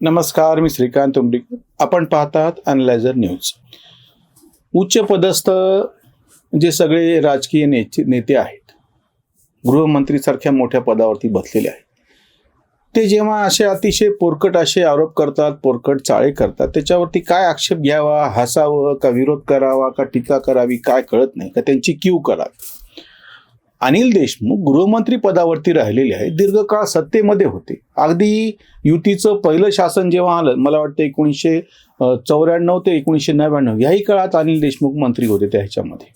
नमस्कार मी श्रीकांत उमरीकर आपण पाहतात अनलायझर न्यूज उच्च पदस्थ जे सगळे राजकीय नेते नेते आहेत गृहमंत्रीसारख्या मोठ्या पदावरती बसलेले आहेत ते जेव्हा असे अतिशय पोरकट असे आरोप करतात पोरकट चाळे करतात त्याच्यावरती काय आक्षेप घ्यावा हसावं का विरोध करावा का टीका करावी काय कळत नाही का त्यांची क्यू करावी? अनिल देशमुख गृहमंत्री पदावरती राहिलेले आहे दीर्घकाळ सत्तेमध्ये होते. अगदी युतीचं पहिलं शासन जेव्हा आलं मला वाटतं एकोणीसशे चौऱ्याण्णव ते एकोणीसशे नव्याण्णव याही काळात अनिल देशमुख मंत्री होते त्या ह्याच्यामध्ये.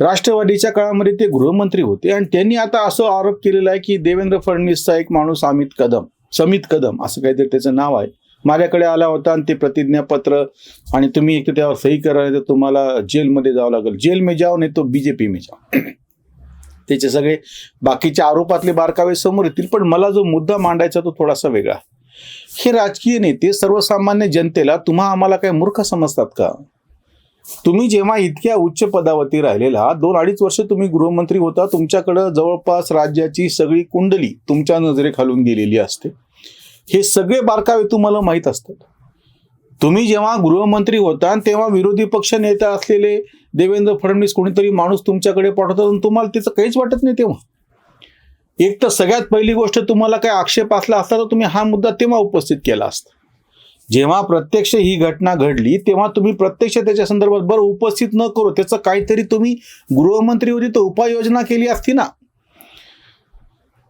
राष्ट्रवादीच्या काळामध्ये ते गृहमंत्री होते आणि त्यांनी आता असं आरोप केलेला आहे की देवेंद्र फडणवीसचा एक माणूस अमित कदम समित कदम असं काहीतरी त्याचं नाव आहे. माझ्याकडे आला होता आणि ते प्रतिज्ञापत्र आणि तुम्ही एक तर त्यावर सही करा तर तुम्हाला जेलमध्ये जावं लागेल. जेल मे जाओ नाही तो बीजेपी मे जाओ. त्याचे सगळे बाकीच्या आरोपातले बारकावे समोर येतील पण मला जो मुद्दा मांडायचा तो थोडासा वेगळा. हे राजकीय नेते सर्वसामान्य जनतेला तुम्हा आम्हाला काय मूर्ख समजतात का? तुम्ही जेव्हा इतक्या उच्च पदावरती राहिलेला दोन अडीच वर्ष तुम्ही गृहमंत्री होता तुमच्याकडं जवळपास राज्याची सगळी कुंडली तुमच्या नजरेखालून गेलेली असते. हे सगळे बारकावे तुम्हाला माहीत असतात. तुम्ही जेव्हा गृहमंत्री होता तेव्हा विरोधी पक्ष नेता असलेले देवेंद्र फडणवीस कोणीतरी माणूस तुमच्याकडे पाठवतात आणि तुम्हाला त्याचं काहीच वाटत नाही तेव्हा. एक तर सगळ्यात पहिली गोष्ट तुम्हाला काही आक्षेप असला असता तर तुम्ही हा मुद्दा तेव्हा उपस्थित केला असता. जेव्हा प्रत्यक्ष ही घटना घडली तेव्हा तुम्ही प्रत्यक्ष त्याच्या संदर्भात बरं उपस्थित न करू त्याचं काहीतरी तुम्ही गृहमंत्री होती तर उपाययोजना केली असती ना.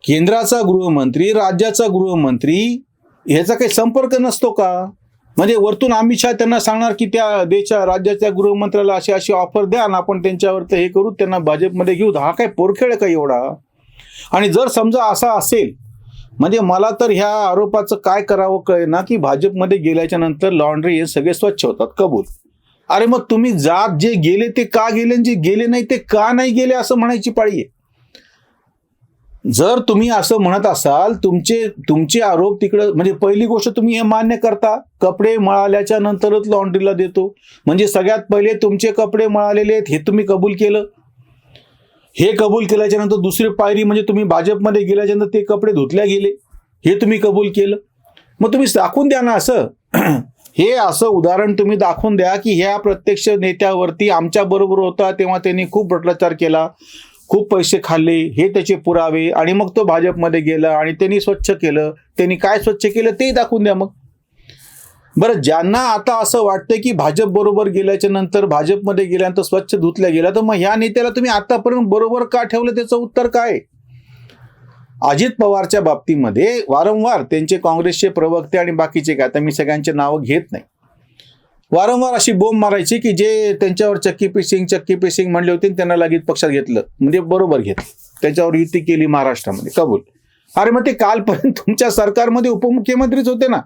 केंद्राचा गृहमंत्री राज्याचा गृहमंत्री ह्याचा काही संपर्क नसतो का? म्हणजे वरतून अमित शहा त्यांना सांगणार की त्या देशा राज्याच्या गृहमंत्र्याला अशी अशी ऑफर द्या आणि आपण त्यांच्यावर तर हे करू त्यांना भाजपमध्ये घेऊ. हा काय पोरखेळ का एवढा? आणि जर समजा असा असेल म्हणजे मला तर ह्या आरोपाचं काय करावं कळे ना की भाजपमध्ये गेल्याच्यानंतर लॉन्ड्री हे सगळे स्वच्छ होतात. कबूल. अरे मग तुम्ही जात जे गेले ते का गेले आणि जे गेले नाही ते का नाही गेले असं म्हणायची पाळी आहे? जर तुम्ही असं म्हणत असाल तुमचे तुमचे आरोप तिकडं म्हणजे पहिली गोष्ट तुम्ही हे मान्य करता कपडे मळाल्याच्या नंतरच लॉन्ड्रीला देतो. म्हणजे सगळ्यात पहिले तुमचे कपडे मळालेले आहेत हे तुम्ही कबूल केलं? हे कबूल केल्याच्यानंतर दुसरी पायरी म्हणजे तुम्ही भाजपमध्ये गेल्याच्यानंतर ते कपडे धुतल्या गेले. हे तुम्ही कबूल केलं? मग तुम्ही दाखवून द्या ना असं. हे असं उदाहरण तुम्ही दाखवून द्या की ह्या प्रत्यक्ष नेत्यावरती आमच्या बरोबर होता तेव्हा त्यांनी खूप भ्रष्टाचार केला. खूप पैसे खाल्ले हे त्याचे पुरावे आणि मग तो भाजपमध्ये गेला आणि त्यांनी स्वच्छ केलं. त्यांनी काय स्वच्छ केलं ते दाखवून द्या मग. बरं ज्यांना आता असं वाटतं की भाजप बरोबर गेल्याच्यानंतर भाजपमध्ये गेल्यानंतर स्वच्छ धुतल्या गेला तर मग ह्या नेत्याला तुम्ही आतापर्यंत बरोबर का ठेवलं? त्याचं उत्तर काय? अजित पवारच्या बाबतीमध्ये वारंवार त्यांचे काँग्रेसचे प्रवक्ते आणि बाकीचे काय? आता मी सगळ्यांचे नावं घेत नाही. वारंवार अशी बोंब मारायची की जे त्यांच्यावर चक्की पेसिंग चक्की पेसिंग म्हणले होते आणि त्यांना लगेच पक्षात घेतलं. म्हणजे बरोबर घेतलं त्याच्यावर युती केली महाराष्ट्रामध्ये. कबूल. अरे मग ते कालपर्यंत तुमच्या सरकारमध्ये उपमुख्यमंत्रीच होते ना.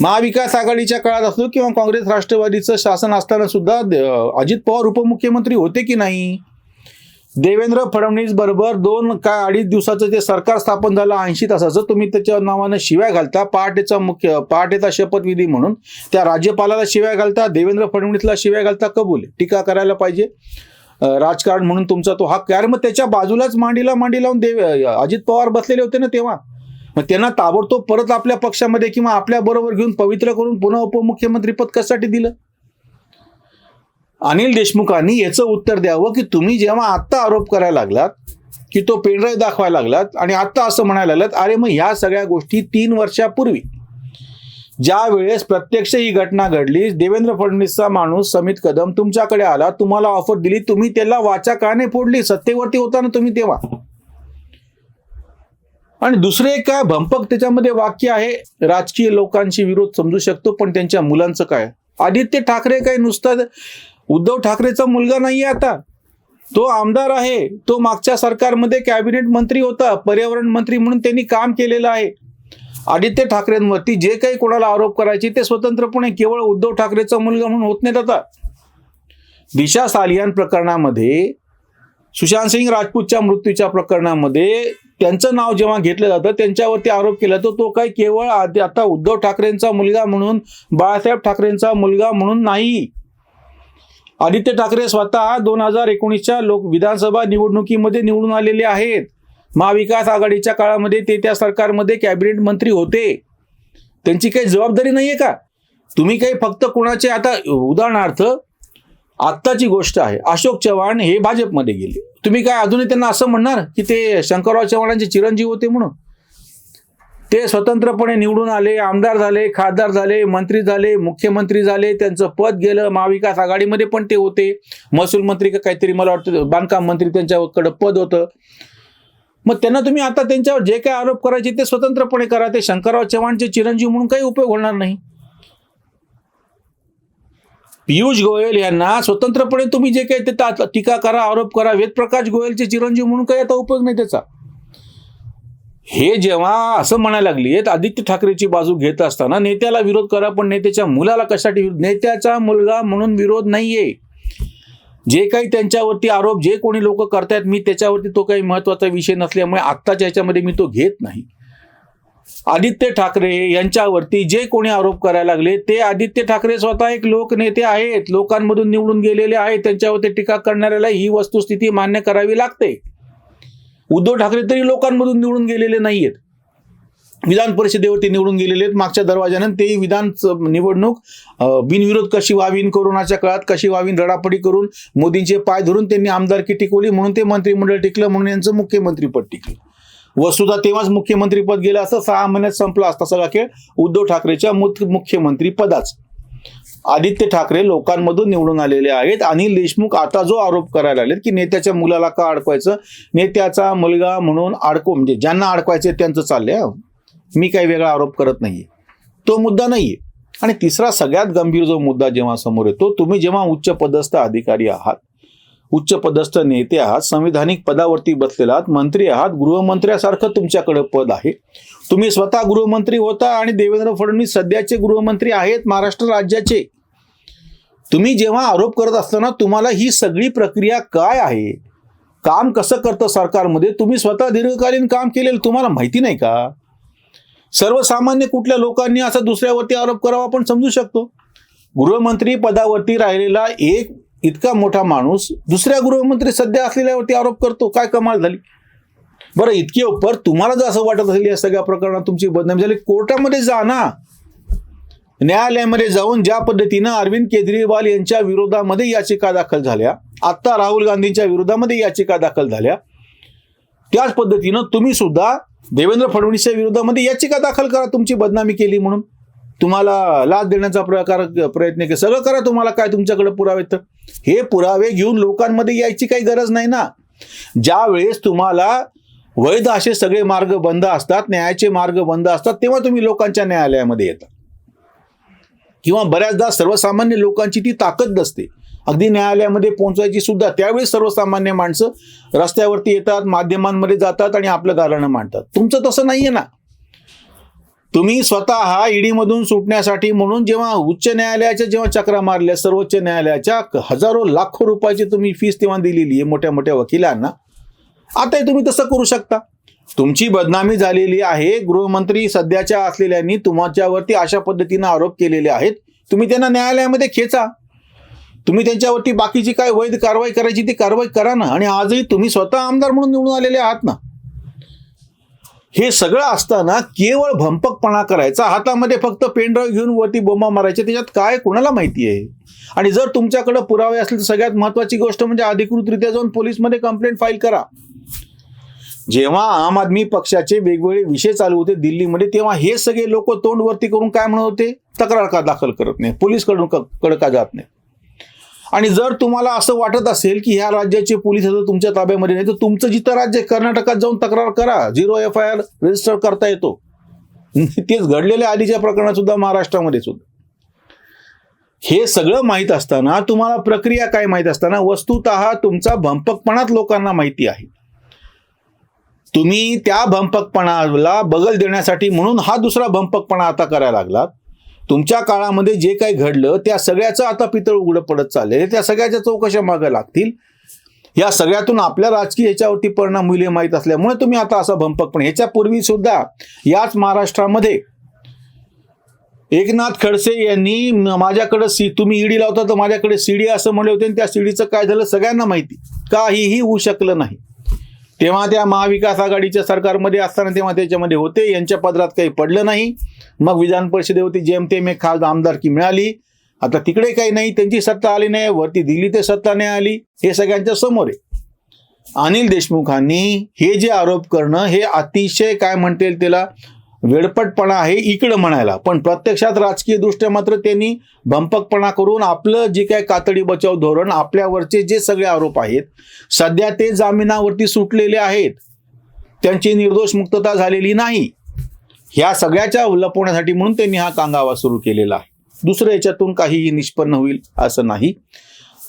महाविकास आघाडीच्या काळात असलो किंवा काँग्रेस राष्ट्रवादीचं शासन असताना सुद्धा अजित पवार उपमुख्यमंत्री होते की नाही? देवेंद्र फडणवीस बरोबर दोन काय अडीच दिवसाचं जे सरकार स्थापन झालं ऐंशी तासाचं. तुम्ही त्याच्या नावानं शिव्या घालता. पहाटेचा मुख्य पहाटेचा शपथविधी म्हणून. त्या राज्यपालाला शिव्या घालता देवेंद्र फडणवीसला शिव्या घालता कबूल टीका करायला पाहिजे. राजकारण म्हणून तुमचा तो हक्क कारण अरे मग त्याच्या बाजूलाच मांडीला मांडी लावून देव अजित पवार बसलेले होते ना तेव्हा. मग त्यांना ताबडतोब परत आपल्या पक्षामध्ये किंवा आपल्या बरोबर घेऊन पवित्र करून पुन्हा उपमुख्यमंत्री पद कशासाठी दिलं? अनिल देशमुखांनी याचं उत्तर द्यावं की तुम्ही जेव्हा आत्ता आरोप करायला लागलात की तो पेनड्राईव्ह दाखवायला लागलात आणि आत्ता असं म्हणायला लागलात अरे मग ह्या सगळ्या गोष्टी तीन वर्षापूर्वी. ज्या वेळेस प्रत्यक्ष ही घटना घडली देवेंद्र फडणवीसचा माणूस समित कदम तुमच्याकडे आला तुम्हाला ऑफर दिली तुम्ही त्याला वाचा काने नाही फोडली सत्तेवरती होता ना तुम्ही तेव्हा. आणि दुसरे काय भंपक त्याच्यामध्ये वाक्य आहे राजकीय लोकांशी विरोध समजू शकतो पण त्यांच्या मुलांचं काय? आदित्य ठाकरे काय नुसतं उद्धव ठाकरेचा मुलगा नाहीये आता. तो आमदार आहे. तो मागच्या सरकारमध्ये कॅबिनेट मंत्री होता पर्यावरण मंत्री म्हणून त्यांनी काम केलेलं आहे. आदित्य ठाकरेंवरती जे काही कोणाला आरोप करायचे ते स्वतंत्रपणे केवळ उद्धव ठाकरेचा मुलगा म्हणून होत नाहीत आता. दिशा सालियान प्रकरणामध्ये सुशांत सिंग राजपूतच्या मृत्यूच्या प्रकरणामध्ये त्यांचं नाव जेव्हा घेतलं जातं त्यांच्यावरती आरोप केला तर तो काही केवळ आधी- आता उद्धव ठाकरेंचा मुलगा म्हणून बाळासाहेब ठाकरेंचा मुलगा म्हणून नाही. आदित्य ठाकरे स्वतः दोन हजार एकोणीसच्या लोक विधानसभा निवडणुकीमध्ये निवडून आलेले आहेत. महाविकास आघाडीच्या काळामध्ये ते त्या सरकारमध्ये कॅबिनेट मंत्री होते. त्यांची काही जबाबदारी नाही आहे का? तुम्ही काही फक्त कोणाचे आता उदाहरणार्थ आत्ताची गोष्ट आहे अशोक चव्हाण हे भाजपमध्ये गेले. तुम्ही काय अजूनही त्यांना असं म्हणणार की ते शंकरराव चव्हाणांचे चिरंजीव होते म्हणून? ते स्वतंत्रपणे निवडून आले आमदार झाले खासदार झाले मंत्री झाले मुख्यमंत्री झाले त्यांचं पद गेलं महाविकास आघाडीमध्ये पण ते होते. महसूल मंत्री का काहीतरी मला वाटतं बांधकाम मंत्री त्यांच्याकडं पद होतं. मग त्यांना तुम्ही आता त्यांच्यावर जे काय आरोप करायचे ते स्वतंत्रपणे करा. ते शंकरराव चव्हाणचे चिरंजीव म्हणून काही उपयोग होणार नाही. पियुष गोयल यांना स्वतंत्रपणे तुम्ही जे काही ते टीका करा आरोप करा. वेदप्रकाश गोयलचे चिरंजीव म्हणून काही आता उपयोग नाही त्याचा. हे जेव्हा असं म्हणायला लागली आदित्य ठाकरेची बाजू घेत असताना नेत्याला विरोध करा पण नेत्याच्या मुलाला कशासाठी विरोध? नेत्याचा मुलगा म्हणून विरोध नाहीये. जे काही त्यांच्यावरती आरोप जे कोणी लोक करतायत मी त्याच्यावरती तो काही महत्त्वाचा विषय नसल्यामुळे आत्ताच्या याच्यामध्ये मी तो घेत नाही. आदित्य ठाकरे यांच्यावरती जे कोणी आरोप करायला लागले ते आदित्य ठाकरे स्वतः एक लोकनेते आहेत. लोकांमधून निवडून गेलेले आहेत. त्यांच्यावरती टीका करणाऱ्याला ही वस्तुस्थिती मान्य करावी लागते. उद्धव ठाकरे तरी लोकांमधून निवडून गेलेले नाहीयेत. विधान परिषदेवरती निवडून गेलेले आहेत मागच्या दरवाजानं तेही विधान निवडणूक बिनविरोध कशी व्हावीन कोरोनाच्या काळात कशी व्हावीन रडापडी करून मोदींचे पाय धरून त्यांनी आमदारकी टिकवली म्हणून ते मंत्रिमंडळ टिकलं म्हणून यांचं मुख्यमंत्रीपद टिकलं. वस्तुता तेव्हाच मुख्यमंत्रीपद गेलं असतं सहा महिन्यात संपला असता सगळा खेळ. उद्धव ठाकरेच्या मुख्य- मुख्यमंत्री आदित्य ठाकरे लोकांमधून निवडून आलेले आहेत. अनिल देशमुख आता जो आरोप करायला आलेत की नेत्याच्या मुलाला का अडकवायचं? नेत्याचा मुलगा म्हणून अडको म्हणजे ज्यांना अडकवायचे त्यांचं चाललंय मी काही वेगळा आरोप करत नाहीये. तो मुद्दा नाहीये. आणि तिसरा सगळ्यात गंभीर जो मुद्दा जेव्हा समोर येतो तुम्ही जेव्हा उच्च पदस्थ अधिकारी आहात उच्च पदस्थ नेते आहात संविधानिक पदावरती बसलेला आहात मंत्री आहात गृहमंत्र्यासारखं तुमच्याकडे पद आहे. तुम्ही स्वतः गृहमंत्री होता आणि देवेंद्र फडणवीस सध्याचे गृहमंत्री आहेत महाराष्ट्र राज्याचे. तुम्ही जेव्हा आरोप करत असताना तुम्हाला ही सगळी प्रक्रिया काय आहे? काम कसं करतं सरकारमध्ये? तुम्ही स्वतः दीर्घकालीन काम केलेलं तुम्हाला माहिती नाही का? सर्वसामान्य कुठल्या लोकांनी असा दुसऱ्यावरती आरोप करावा आपण समजू शकतो. गृहमंत्री पदावरती राहिलेला एक इतका मोठा माणूस दुसऱ्या गृहमंत्री सध्या असलेल्यावरती आरोप करतो काय कमाल झाली. बरं इतके उपर तुम्हाला जर असं वाटत असेल या सगळ्या प्रकरणात तुमची बदनामी झाली कोर्टामध्ये जा ना. न्यायालयामध्ये जाऊन ज्या पद्धतीनं अरविंद केजरीवाल यांच्या विरोधामध्ये याचिका दाखल झाल्या आत्ता राहुल गांधींच्या विरोधामध्ये याचिका दाखल झाल्या त्याच पद्धतीनं तुम्ही सुद्धा देवेंद्र फडणवीसच्या विरोधामध्ये याचिका दाखल करा तुमची बदनामी केली म्हणून. तुम्हाला लाच देण्याचा प्रकार प्रयत्न केला. सगळं करा तुम्हाला काय तुमच्याकडे पुरावे तर? हे पुरावे घेऊन लोकांमध्ये यायची काही गरज नाही ना. ज्या वेळेस तुम्हाला वैध असे सगळे मार्ग बंद असतात न्यायाचे मार्ग बंद असतात तेव्हा तुम्ही लोकांच्या न्यायालयामध्ये येता. किंवा बऱ्याचदा सर्वसामान्य लोकांची ती ताकद नसते. अगदी न्यायालयामध्ये पोहोचायची सुद्धा त्यावेळेस सर्वसामान्य माणसं रस्त्यावरती येतात माध्यमांमध्ये जातात आणि आपलं गारणं मांडतात. तुमचं तसं नाहीये ना. तुम्ही स्वतः ईडीमधून सुटण्यासाठी म्हणून जेव्हा उच्च न्यायालयाच्या जेव्हा चक्रा मारल्या सर्वोच्च न्यायालयाच्या हजारो लाखो रुपयाची तुम्ही फीस तेव्हा दिलेली आहे मोठ्या मोठ्या वकिलांना. आताही तुम्ही तसं करू शकता. तुमची बदनामी झालेली आहे. गृहमंत्री सध्याच्या असलेल्यांनी तुमच्यावरती अशा पद्धतीनं आरोप केलेले आहेत. तुम्ही त्यांना न्यायालयामध्ये खेचा. तुम्ही त्यांच्यावरती बाकीची काय वैध कारवाई करायची ती कारवाई करा ना. आणि आजही तुम्ही स्वतः आमदार म्हणून निवडून आलेले आहात ना. हे सगळं असताना केवळ भंपकपणा करायचा. हातामध्ये फक्त पेनड्राईव्ह घेऊन वरती बोंबा मारायचे. त्याच्यात काय कोणाला माहिती आहे? आणि जर तुमच्याकडे पुरावे असले तर सगळ्यात महत्वाची गोष्ट म्हणजे अधिकृतरित्या जाऊन पोलीसमध्ये कंप्लेंट फाईल करा. जेव्हा आम आदमी पक्षाचे वेगवेगळे विषय चालू होते दिल्लीमध्ये तेव्हा हे सगळे लोक तोंडवरती करून काय म्हणत होते? तक्रार का दाखल करत नाही? पोलीसकडून क- कडे का जात नाही? आणि जर तुम्हाला असं वाटत असेल की ह्या राज्याचे पोलीस आता तुमच्या ताब्यामध्ये नाही तर तुमचं जिथं राज्य कर्नाटकात जाऊन तक्रार करा. Zero F I R register करता येतो. तेच घडलेल्या आधीच्या प्रकरणात सुद्धा महाराष्ट्रामध्ये सुद्धा. हे सगळं माहीत असताना तुम्हाला प्रक्रिया काय माहीत असताना वस्तुत तुमचा भंपकपणात लोकांना माहिती आहे. तुम्ही त्या भंपकपणाला बगल देण्यासाठी म्हणून हा दुसरा भंपकपणा आता करायला लागलात. तुमच्या काळामध्ये जे काही घडलं त्या सगळ्याचं आता पितळ उघडं पडत चाललंय. त्या सगळ्याच्या चौकशा मागं लागतील. या सगळ्यातून आपल्या राजकीय ह्याच्यावरती परिणाम होईल हे माहीत असल्यामुळे तुम्ही आता असा भंपकपणा. ह्याच्यापूर्वी सुद्धा याच महाराष्ट्रामध्ये एकनाथ खडसे यांनी माझ्याकडे सी तुम्ही ईडी लावता तर माझ्याकडे सीडी असं म्हणले होते आणि त्या सीडीचं काय झालं सगळ्यांना माहिती. काहीही होऊ शकलं नाही. तेव्हा त्या महाविकास आघाडीच्या सरकारमध्ये असताना तेव्हा त्याच्यामध्ये होते. यांच्या पदरात काही पडलं नाही. मग विधान परिषदेवरती जेमतेम एक खास आमदारकी मिळाली. आता तिकडे काही नाही. त्यांची सत्ता आली नाही. वरती दिल्ली ते सत्ता नाही आली. हे सगळ्यांच्या समोर आहे. अनिल देशमुखांनी हे जे आरोप करणं हे अतिशय काय म्हणता येईल त्याला? वेडपटपणा आहे इकडं म्हणायला. पण प्रत्यक्षात राजकीय दृष्ट्या मात्र त्यांनी भंपकपणा करून आपलं जे काय कातडी बचाव धोरण आपल्यावरचे जे सगळे आरोप आहेत सध्या ते जामिनावरती सुटलेले आहेत. त्यांची निर्दोष मुक्तता झालेली नाही. ह्या सगळ्याच्या लपवण्यासाठी म्हणून त्यांनी हा कांगावा सुरू केलेला आहे. दुसरं याच्यातून काहीही निष्पन्न होईल असं नाही.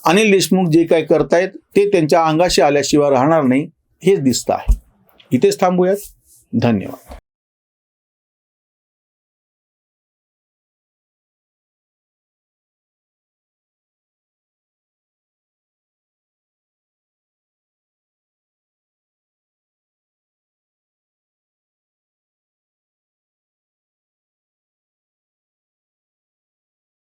अनिल देशमुख जे काय करतायत ते त्यांच्या अंगाशी आल्याशिवाय राहणार नाही हेच दिसतं आहे. इथेच थांबूयात. धन्यवाद.